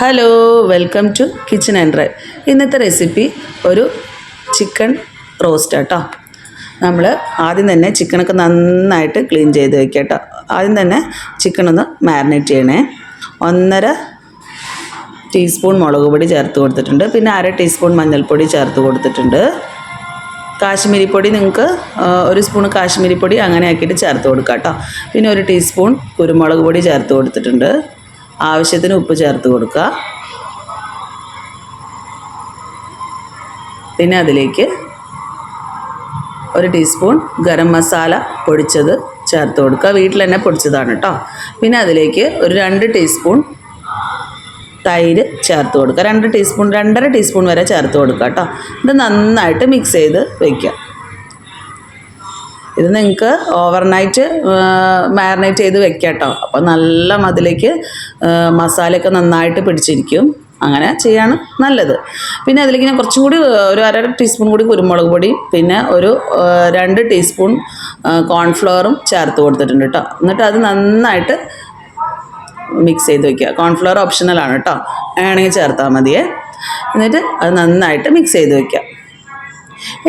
Hello welcome to kitchen and drive ഇന്നത്തെ recipe ഒരു chicken roast കേട്ടോ നമ്മൾ ആദ്യം തന്നെ ചിക്കനൊക്കെ നന്നായിട്ട് ക്ലീൻ ചെയ്ത് വെക്കുക കേട്ടോ. ആദ്യം തന്നെ ചിക്കൻ ഒന്ന് മാരിനേറ്റ് ചെയ്യണേ. ഒന്നര ടീസ്പൂൺ മുളക് പൊടി ചേർത്ത് കൊടുത്തിട്ടുണ്ട്. പിന്നെ അര ടീസ്പൂൺ മഞ്ഞൾപ്പൊടി ചേർത്ത് കൊടുത്തിട്ടുണ്ട്. കാശ്മീരി പൊടി നിങ്ങൾക്ക് ഒരു സ്പൂൺ കാശ്മീരി പൊടി അങ്ങനെ ആക്കിയിട്ട് ചേർത്ത് കൊടുക്കാം കേട്ടോ. പിന്നെ ഒരു ടീസ്പൂൺ കുരുമുളക് പൊടി ചേർത്ത് കൊടുത്തിട്ടുണ്ട്. ആവശ്യത്തിന് ഉപ്പ് ചേർത്ത് കൊടുക്കുക. പിന്നെ അതിലേക്ക് ഒരു ടീസ്പൂൺ ഗരം മസാല പൊടിച്ചത് ചേർത്ത് കൊടുക്കുക. വീട്ടിൽ തന്നെ പൊടിച്ചതാണ് കേട്ടോ പിന്നെ അതിലേക്ക് ഒരു രണ്ട് ടീസ്പൂൺ തൈര് ചേർത്ത് കൊടുക്കുക. രണ്ട് ടീസ്പൂൺ രണ്ടര ടീസ്പൂൺ വരെ ചേർത്ത് കൊടുക്കുക കേട്ടോ ഇത് നന്നായിട്ട് മിക്സ് ചെയ്ത് വയ്ക്കുക ഇത് നിങ്ങൾക്ക് ഓവർനൈറ്റ് മാരിനേറ്റ് ചെയ്ത് വെക്കാം കേട്ടോ അപ്പോൾ നല്ല മതിലേക്ക് മസാലയൊക്കെ നന്നായിട്ട് പിടിച്ചിരിക്കും. അങ്ങനെ ചെയ്യാണ് നല്ലത്. പിന്നെ അതിലേക്ക് ഞാൻ കുറച്ചും കൂടി ഒരു അര ടീസ്പൂൺ കൂടി കുരുമുളക് പൊടിയും പിന്നെ ഒരു രണ്ട് ടീസ്പൂൺ കോൺഫ്ലവറും ചേർത്ത് കൊടുത്തിട്ടുണ്ട് കേട്ടോ എന്നിട്ട് അത് നന്നായിട്ട് മിക്സ് ചെയ്ത് വെക്കുക. കോൺഫ്ലവർ ഓപ്ഷണലാണ് കേട്ടോ വേണമെങ്കിൽ ചേർത്താൽ മതിയേ. എന്നിട്ട് അത് നന്നായിട്ട് മിക്സ് ചെയ്ത് വെക്കുക.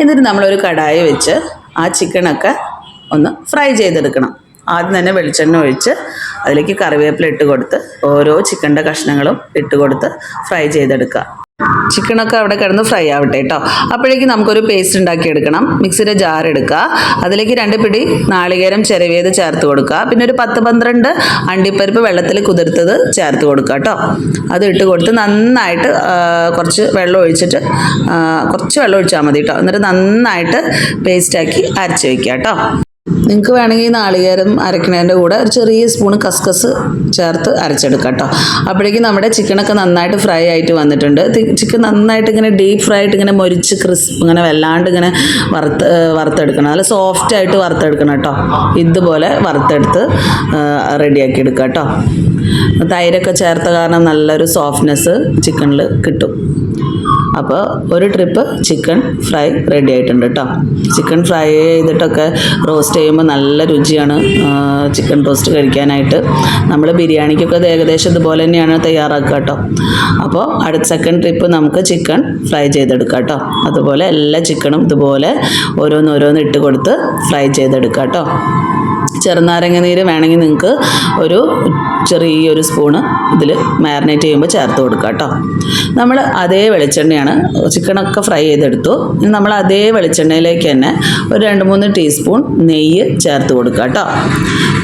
എന്നിട്ട് നമ്മളൊരു കടായി വെച്ച് ആ ചിക്കനൊക്കെ ഒന്ന് ഫ്രൈ ചെയ്തെടുക്കണം. ആദ്യം തന്നെ വെളിച്ചെണ്ണ ഒഴിച്ച് അതിലേക്ക് കറിവേപ്പില ഇട്ട് കൊടുത്ത് ഓരോ ചിക്കന്റെ കഷ്ണങ്ങളും ഇട്ട് കൊടുത്ത് ഫ്രൈ ചെയ്തെടുക്കുക. ചിക്കനൊക്കെ അവിടെ കിടന്ന് ഫ്രൈ ആവട്ടെ കേട്ടോ അപ്പോഴേക്കും നമുക്കൊരു പേസ്റ്റ് ഉണ്ടാക്കി എടുക്കണം മിക്സിയുടെ ജാർ എടുക്കുക. അതിലേക്ക് രണ്ട് പിടി നാളികേരം ചിരവിയത് ചേർത്ത് കൊടുക്കുക. പിന്നെ ഒരു പത്ത് പന്ത്രണ്ട് അണ്ടിപ്പരിപ്പ് വെള്ളത്തിൽ കുതിർത്തത് ചേർത്ത് കൊടുക്കുക കേട്ടോ അത് ഇട്ട് കൊടുത്ത് നന്നായിട്ട് കുറച്ച് വെള്ളം ഒഴിച്ചിട്ട് കുറച്ച് വെള്ളം ഒഴിച്ചാൽ മതി കേട്ടോ എന്നിട്ട് നന്നായിട്ട് പേസ്റ്റാക്കി അരച്ച് വയ്ക്കുക കേട്ടോ നിങ്ങൾക്ക് വേണമെങ്കിൽ നാളികേരം അരക്കണേന്റെ കൂടെ ഒരു ചെറിയ സ്പൂൺ കസ്കസ് ചേർത്ത് അരച്ചെടുക്കാം കേട്ടോ. അപ്പോഴേക്കും നമ്മുടെ ചിക്കനൊക്കെ നന്നായിട്ട് ഫ്രൈ ആയിട്ട് വന്നിട്ടുണ്ട്. ചിക്കൻ നന്നായിട്ട് ഇങ്ങനെ ഡീപ്പ് ഫ്രൈ ആയിട്ട് ഇങ്ങനെ മൊരിച്ച് ക്രിസ്പ് ഇങ്ങനെ വല്ലാണ്ട് ഇങ്ങനെ വറുത്ത് വറുത്തെടുക്കണം. നല്ല സോഫ്റ്റ് ആയിട്ട് വറുത്തെടുക്കണം കേട്ടോ. ഇതുപോലെ വറുത്തെടുത്ത് റെഡിയാക്കി എടുക്കുക കേട്ടോ. തൈരൊക്കെ ചേർത്ത കാരണം നല്ലൊരു സോഫ്റ്റ്നെസ് ചിക്കനിൽ കിട്ടും. അപ്പോൾ ഒരു ട്രിപ്പ് ചിക്കൻ ഫ്രൈ റെഡി ആയിട്ടുണ്ട് കേട്ടോ ചിക്കൻ ഫ്രൈ ചെയ്തിട്ടൊക്കെ റോസ്റ്റ് ചെയ്യുമ്പോൾ നല്ല രുചിയാണ് ചിക്കൻ റോസ്റ്റ് കഴിക്കാനായിട്ട്. നമ്മൾ ബിരിയാണിക്കൊക്കെ അത് ഏകദേശം ഇതുപോലെ തന്നെയാണ് തയ്യാറാക്കുക കേട്ടോ അപ്പോൾ അടുത്ത സെക്കൻഡ് ട്രിപ്പ് നമുക്ക് ചിക്കൻ ഫ്രൈ ചെയ്തെടുക്കാം കേട്ടോ അതുപോലെ എല്ലാ ചിക്കനും ഇതുപോലെ ഓരോന്നോരോന്ന് ഇട്ട് കൊടുത്ത് ഫ്രൈ ചെയ്തെടുക്കാം കേട്ടോ ചെറുനാരങ്ങ നീര് വേണമെങ്കിൽ നിങ്ങൾക്ക് ഒരു ചെറിയൊരു സ്പൂണ് ഇതിൽ മാരിനേറ്റ് ചെയ്യുമ്പോൾ ചേർത്ത് കൊടുക്കുക കേട്ടോ. നമ്മൾ അതേ വെളിച്ചെണ്ണയാണ് ചിക്കനൊക്കെ ഫ്രൈ ചെയ്തെടുത്തു. നമ്മൾ അതേ വെളിച്ചെണ്ണയിലേക്ക് തന്നെ ഒരു രണ്ട് മൂന്ന് ടീസ്പൂൺ നെയ്യ് ചേർത്ത് കൊടുക്കുക കേട്ടോ.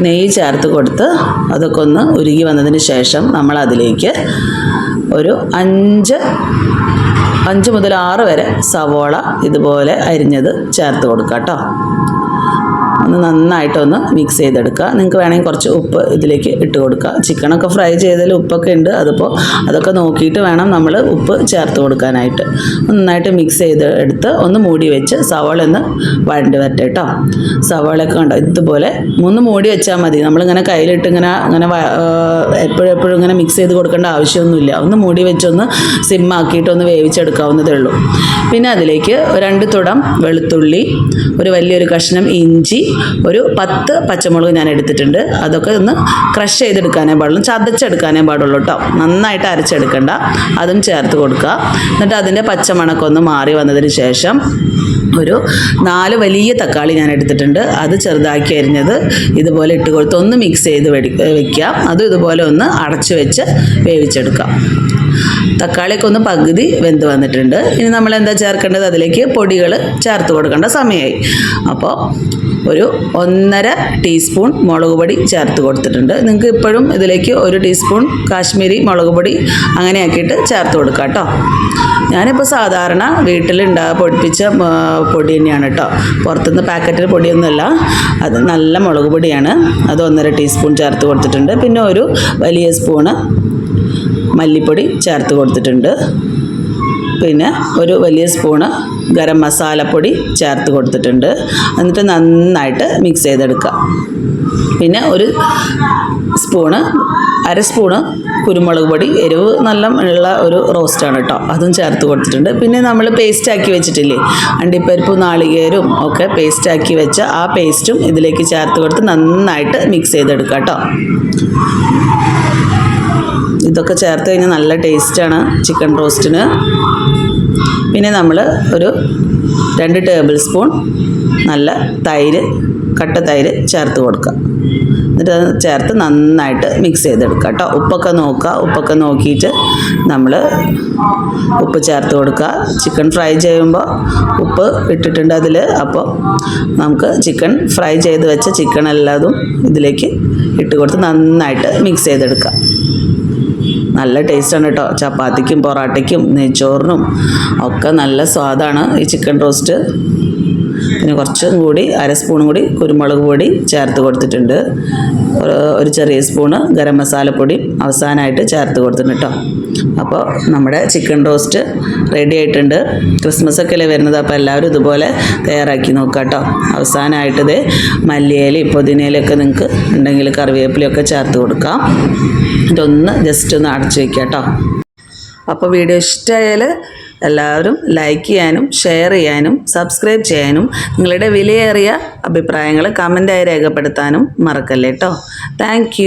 നെയ്യ് ചേർത്ത് കൊടുത്ത് അതൊക്കെ ഒന്ന് ഉരുകി വന്നതിന് ശേഷം നമ്മൾ അതിലേക്ക് ഒരു അഞ്ച് അഞ്ച് മുതൽ ആറ് വരെ സവോള ഇതുപോലെ അരിഞ്ഞത് ചേർത്ത് കൊടുക്കുക കേട്ടോ. ഒന്ന് നന്നായിട്ടൊന്ന് മിക്സ് ചെയ്തെടുക്കുക. നിങ്ങൾക്ക് വേണമെങ്കിൽ കുറച്ച് ഉപ്പ് ഇതിലേക്ക് ഇട്ട് കൊടുക്കുക. ചിക്കനൊക്കെ ഫ്രൈ ചെയ്തതിൽ ഉപ്പൊക്കെ ഉണ്ട്. അതിപ്പോൾ അതൊക്കെ നോക്കിയിട്ട് വേണം നമ്മൾ ഉപ്പ് ചേർത്ത് കൊടുക്കാനായിട്ട്. നന്നായിട്ട് മിക്സ് ചെയ്ത് എടുത്ത് ഒന്ന് മൂടി വെച്ച് സവാള ഒന്ന് വഴണ്ടി വരട്ടെ കേട്ടോ. സവാളയൊക്കെ കണ്ടോ? ഇതുപോലെ ഒന്ന് മൂടി വെച്ചാൽ മതി. നമ്മളിങ്ങനെ കയ്യിലിട്ട് ഇങ്ങനെ അങ്ങനെ എപ്പോഴും എപ്പോഴും ഇങ്ങനെ മിക്സ് ചെയ്ത് കൊടുക്കേണ്ട ആവശ്യമൊന്നുമില്ല. ഒന്ന് മൂടി വെച്ചൊന്ന് സിമ്മാക്കിയിട്ട് ഒന്ന് വേവിച്ചെടുക്കാവുന്നതേ ഉള്ളൂ. പിന്നെ അതിലേക്ക് രണ്ട് തുടം വെളുത്തുള്ളി ഒരു വലിയൊരു കഷ്ണം ഇഞ്ചി ഒരു പത്ത് പച്ചമുളക് ഞാൻ എടുത്തിട്ടുണ്ട്. അതൊക്കെ ഒന്ന് ക്രഷ് ചെയ്തെടുക്കാനേ പാടുള്ളൂ. ചതച്ചെടുക്കാനേ പാടുള്ളൂ കേട്ടോ. നന്നായിട്ട് അരച്ചെടുക്കണ്ട. അതും ചേർത്ത് കൊടുക്കുക. എന്നിട്ട് അതിന്റെ പച്ചമണക്കം ഒന്ന് മാറി വന്നതിന് ശേഷം ഒരു നാല് വലിയ തക്കാളി ഞാൻ എടുത്തിട്ടുണ്ട്. അത് ചെറുതാക്കി അരിഞ്ഞത് ഇതുപോലെ ഇട്ട് കൊടുത്ത് ഒന്ന് മിക്സ് ചെയ്ത് വെടി വെക്കുക. അതും ഇതുപോലെ ഒന്ന് അടച്ചു വെച്ച് വേവിച്ചെടുക്കാം തക്കാളിയൊക്കെ ഒന്ന് പകുതി വെന്ത് വന്നിട്ടുണ്ട്. ഇനി നമ്മൾ എന്താ ചേർക്കേണ്ടത്? അതിലേക്ക് പൊടികൾ ചേർത്ത് കൊടുക്കേണ്ട സമയമായി. അപ്പോൾ ഒരു ഒന്നര ടീസ്പൂൺ മുളക് പൊടി ചേർത്ത് കൊടുത്തിട്ടുണ്ട്. നിങ്ങൾക്ക് ഇപ്പോഴും ഇതിലേക്ക് ഒരു ടീസ്പൂൺ കാശ്മീരി മുളക് പൊടി അങ്ങനെ ആക്കിയിട്ട് ചേർത്ത് കൊടുക്കാം കേട്ടോ. ഞാനിപ്പോൾ സാധാരണ വീട്ടിലുണ്ടാ പൊടിപ്പിച്ച പൊടി തന്നെയാണ് കേട്ടോ. പുറത്തുനിന്ന് പാക്കറ്റിൽ പൊടിയൊന്നുമല്ല. അത് നല്ല മുളക് പൊടിയാണ്. അത് ഒന്നര ടീസ്പൂൺ ചേർത്ത് കൊടുത്തിട്ടുണ്ട്. പിന്നെ ഒരു വലിയ സ്പൂണ് മല്ലിപ്പൊടി ചേർത്ത് കൊടുത്തിട്ടുണ്ട്. പിന്നെ ഒരു വലിയ സ്പൂണ് ഗരം മസാലപ്പൊടി ചേർത്ത് കൊടുത്തിട്ടുണ്ട്. എന്നിട്ട് നന്നായിട്ട് മിക്സ് ചെയ്തെടുക്കുക. പിന്നെ ഒരു സ്പൂണ് അര സ്പൂണ് കുരുമുളക് പൊടി എരിവ് നല്ല ഉള്ള ഒരു റോസ്റ്റാണ് കേട്ടോ അതും ചേർത്ത് കൊടുത്തിട്ടുണ്ട്. പിന്നെ നമ്മൾ പേസ്റ്റാക്കി വെച്ചിട്ടില്ലേ? അണ്ടിപ്പരിപ്പ് നാളികേരും ഒക്കെ പേസ്റ്റാക്കി വെച്ച ആ പേസ്റ്റും ഇതിലേക്ക് ചേർത്ത് കൊടുത്ത് നന്നായിട്ട് മിക്സ് ചെയ്തെടുക്കുക കേട്ടോ ഇതൊക്കെ ചേർത്ത് കഴിഞ്ഞാൽ നല്ല ടേസ്റ്റാണ് ചിക്കൻ റോസ്റ്റിന് പിന്നെ നമ്മൾ ഒരു രണ്ട് ടേബിൾ സ്പൂൺ നല്ല തൈര് കട്ട തൈര് ചേർത്ത് കൊടുക്കുക. എന്നിട്ട് അത് ചേർത്ത് നന്നായിട്ട് മിക്സ് ചെയ്തെടുക്കുക കേട്ടോ. ഉപ്പൊക്കെ നോക്കുക. ഉപ്പൊക്കെ നോക്കിയിട്ട് നമ്മൾ ഉപ്പ് ചേർത്ത് കൊടുക്കുക. ചിക്കൻ ഫ്രൈ ചെയ്യുമ്പോൾ ഉപ്പ് ഇട്ടിട്ടുണ്ട് അതിൽ അപ്പോൾ നമുക്ക് ചിക്കൻ ഫ്രൈ ചെയ്ത് വെച്ച ചിക്കൻ എല്ലാതും ഇതിലേക്ക് ഇട്ട് കൊടുത്ത് നന്നായിട്ട് മിക്സ് ചെയ്തെടുക്കുക. നല്ല ടേസ്റ്റാണ് കേട്ടോ ചപ്പാത്തിക്കും പൊറാട്ടയ്ക്കും നെയ്ച്ചോറിനും ഒക്കെ നല്ല സ്വാദാണ് ഈ ചിക്കൻ റോസ്റ്റ്. പിന്നെ കുറച്ചും കൂടി അര സ്പൂണും കൂടി കുരുമുളക് പൊടി ചേർത്ത് കൊടുത്തിട്ടുണ്ട്. ഒരു ചെറിയ സ്പൂണ് ഗരം മസാലപ്പൊടി അവസാനമായിട്ട് ചേർത്ത് കൊടുത്തിട്ടുണ്ട് കേട്ടോ. അപ്പോൾ നമ്മുടെ ചിക്കൻ റോസ്റ്റ് റെഡി ആയിട്ടുണ്ട്. ക്രിസ്മസ് ഒക്കെ അല്ലേ വരുന്നത്? അപ്പോൾ എല്ലാവരും ഇതുപോലെ തയ്യാറാക്കി നോക്കുക കേട്ടോ. അവസാനമായിട്ട് ഇത് മല്ലിയിലയും പുതിനയിലൊക്കെ നിങ്ങൾക്ക് ഉണ്ടെങ്കിൽ കറിവേപ്പിലയൊക്കെ ചേർത്ത് കൊടുക്കാം. ഇതൊന്ന് ജസ്റ്റ് ഒന്ന് അടച്ചു വയ്ക്കുക കേട്ടോ. അപ്പോൾ വീഡിയോ ഇഷ്ടമായാൽ എല്ലാവരും ലൈക്ക് ചെയ്യാനും ഷെയർ ചെയ്യാനും സബ്സ്ക്രൈബ് ചെയ്യാനും നിങ്ങളുടെ വിലയേറിയ അഭിപ്രായങ്ങൾ കമന്റായി രേഖപ്പെടുത്താനും മറക്കല്ലേ കേട്ടോ താങ്ക്